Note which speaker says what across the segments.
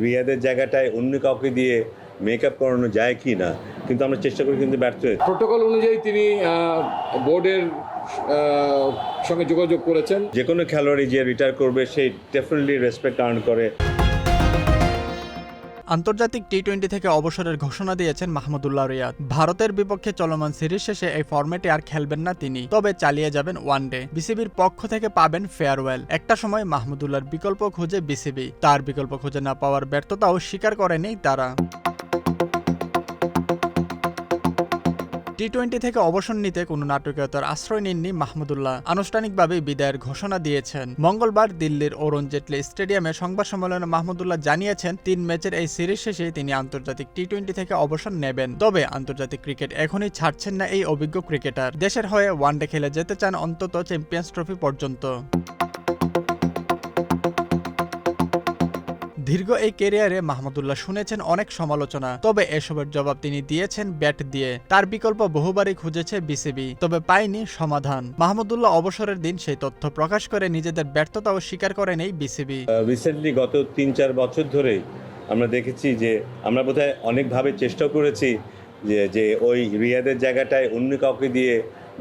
Speaker 1: রিয়াদের জায়গাটায় অন্য কাউকে দিয়ে মেকআপ করানো যায় কি না? কিন্তু আমরা চেষ্টা করি কিন্তু ব্যর্থ হয়েছি
Speaker 2: প্রোটোকল অনুযায়ী তিনি বোর্ডের সঙ্গে যোগাযোগ করেছেন।
Speaker 1: যে কোনো খেলোয়াড়ই যে রিটায়ার করবে সেই ডেফিনেটলি রেসপেক্ট আর্ন করে।
Speaker 3: আন্তর্জাতিক টি টোয়েন্টি থেকে অবসরের ঘোষণা দিয়েছেন মাহমুদুল্লাহ রিয়াদ। ভারতের বিপক্ষে চলমান সিরিজ শেষে এই ফর্মেটে আর খেলবেন না তিনি। তবে চালিয়ে যাবেন ওয়ান ডে। বিসিবির পক্ষ থেকে পাবেন ফেয়ারওয়েল। একটা সময় মাহমুদুল্লাহর বিকল্প খুঁজে বিসিবি। তার বিকল্প খুঁজে না পাওয়ার ব্যর্থতাও স্বীকার করেনি তারা। টি টোয়েন্টি থেকে অবসর নিতে কোনো নাটকীয়তার আশ্রয় নেননি মাহমুদুল্লাহ। আনুষ্ঠানিকভাবে বিদায়ের ঘোষণা দিয়েছেন। মঙ্গলবার দিল্লির অরুণ জেটলি স্টেডিয়ামে সংবাদ সম্মেলনে মাহমুদুল্লাহ জানিয়েছেন, তিন ম্যাচের এই সিরিজ শেষে তিনি আন্তর্জাতিক টি টোয়েন্টি থেকে অবসর নেবেন। তবে আন্তর্জাতিক ক্রিকেট এখনই ছাড়ছেন না এই অভিজ্ঞ ক্রিকেটার। দেশের হয়ে ওয়ানডে খেলে যেতে চান অন্তত চ্যাম্পিয়ন্স ট্রফি পর্যন্ত। দীর্ঘ এই ক্যারিয়ারে মাহমুদুল্লাহ শুনেছেন অনেক সমালোচনা। তবে এসবের জবাব তিনি দিয়েছেন ব্যাট দিয়ে। তার বিকল্প বহুবারই খুঁজেছে বিসিবি, তবে পায়নি সমাধান। মাহমুদুল্লাহ অবসরের দিন সেই তথ্য প্রকাশ করে নিজেদের ব্যর্থতাও স্বীকার করেন এই বিসিবি।
Speaker 1: রিসেন্টলি গত তিন চার বছর ধরেই আমরা দেখেছি যে আমরা বোধহয় অনেকভাবে চেষ্টা করেছি যে যে ওই রিয়াদের জায়গাটায় অন্য কাউকে দিয়ে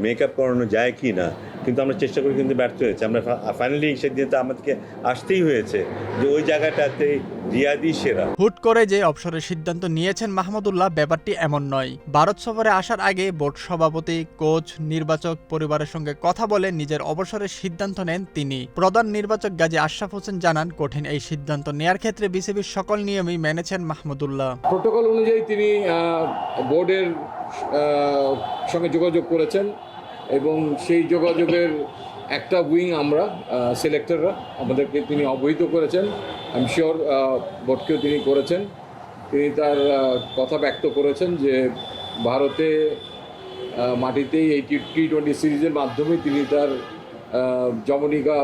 Speaker 1: মেকআপ করানো যায় কি না, কিন্তু আমরা চেষ্টা করি কিন্তু ব্যর্থ হয়েছে। আমরা ফাইনালি সেদিন তো আমাদেরকে আসতেই হয়েছে যে ওই জায়গাটাতে রিয়াদই সেরা।
Speaker 3: হুট করে যে অবসরের সিদ্ধান্ত নিয়েছেন মাহমুদুল্লাহ ব্যাপারটি এমন নয়। ভারত সফরে আসার আগে বোর্ড সভাপতি কোচ নির্বাচক পরিবারের সঙ্গে কথা বলে নিজের অবসরের সিদ্ধান্ত নেন তিনি। প্রধান নির্বাচক গাজী আশরাফ হোসেন জানান কঠিন এই সিদ্ধান্ত নেয়ার ক্ষেত্রে বিসিবির সকল নিয়মই মেনেছেন মাহমুদুল্লাহ
Speaker 2: প্রোটোকল অনুযায়ী তিনি বোর্ডের সঙ্গে যোগাযোগ করেছেন। এবং সেই যোগাযোগের একটা উইং আমরা সিলেক্টররা আমাদেরকে তিনি অবহিত করেছেন। আই এম শিওর বটকেও তিনি করেছেন। তিনি তার কথা ব্যক্ত করেছেন যে ভারতে মাটিতেই এই টি টোয়েন্টি সিরিজের মাধ্যমে তিনি তার যমনিকা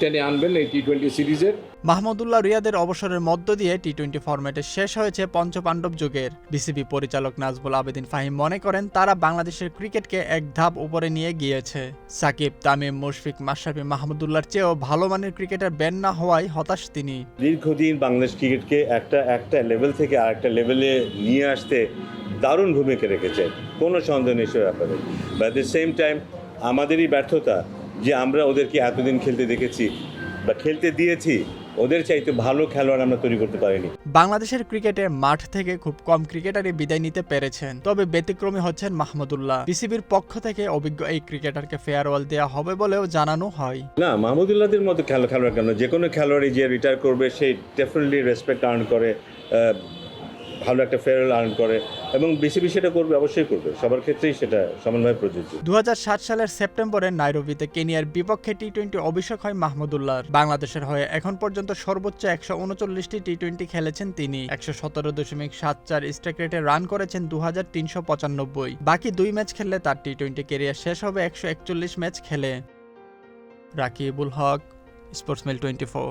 Speaker 2: টেনে আনবেন এই টি টোয়েন্টি সিরিজের।
Speaker 3: মাহমুদুল্লাহ রিয়াদের অবসরের মধ্য দিয়ে টি টোয়েন্টি ফরম্যাটে শেষ হয়েছে পঞ্চপাণ্ডব যুগের। বিসিবি পরিচালক নাজবুল আবেদিন ফাহিম মনে করেন তারা বাংলাদেশের ক্রিকেটকে এক ধাপ উপরে নিয়ে গিয়েছে। সাকিব তামিম মুশফিক মাশরাফি মাহমুদুল্লাহর চেয়েও ভালো মানের ক্রিকেটার ব্যান না হওয়ায় হতাশ তিনি।
Speaker 1: দীর্ঘদিন বাংলাদেশ ক্রিকেটকে একটা একটা লেভেল থেকে আরেকটা লেভেলে নিয়ে আসতে দারুণ ভূমিকা রেখেছে। কোনো সন্দেহ নেই সে ব্যাপারে। বাট দ্য সেম টাইম আমাদেরই ব্যর্থতা যে আমরা ওদেরকে এতদিন খেলতে দেখেছি বা খেলতে দিয়েছি ওদের চাইতে ভালো খেলোয়াড় আমরা তৈরি করতে পারিনি।
Speaker 3: বাংলাদেশের ক্রিকেটে মাঠ থেকে খুব কম ক্রিকেটারই বিদায় নিতে পেরেছেন তবে ব্যতিক্রমী হচ্ছেন মাহমুদুল্লাহ। বিসিবির পক্ষ থেকে অভিজ্ঞ এই ক্রিকেটারকে ফেয়ারওয়েল দেওয়া হবে বলেও জানানো হয়।
Speaker 1: না মাহমুদুল্লাহদের মতো খেলো খেলোয়াড় কেন? যে কোনো খেলোয়াড়ই যে রিটায়ার করবে সেই ডেফিনেটলি রেসপেক্ট আর্ন করে ভালো একটা ফেয়ারওয়েল আর্ন করে এবং বিসিবি সেটা করবে, অবশ্যই করবে। সবার ক্ষেত্রেই সেটা সমানভাবে প্রযোজ্য।
Speaker 3: দু হাজার সাত সালের সেপ্টেম্বরে নাইরোবিতে কেনিয়ার বিপক্ষে টি টোয়েন্টি অভিষেক হয় মাহমুদুল্লাহর। বাংলাদেশের হয়ে এখন পর্যন্ত সর্বোচ্চ একশো উনচল্লিশটি টি টোয়েন্টি খেলেছেন তিনি। একশো সতেরো দশমিক সাত চার স্ট্রাইক রেটে রান করেছেন দু হাজার তিনশো পঁচানব্বই। বাকি দুই ম্যাচ খেললে তার টি টোয়েন্টি কেরিয়ার শেষ হবে একশো একচল্লিশ ম্যাচ খেলে। Rakibul Haque Sportsmail twenty four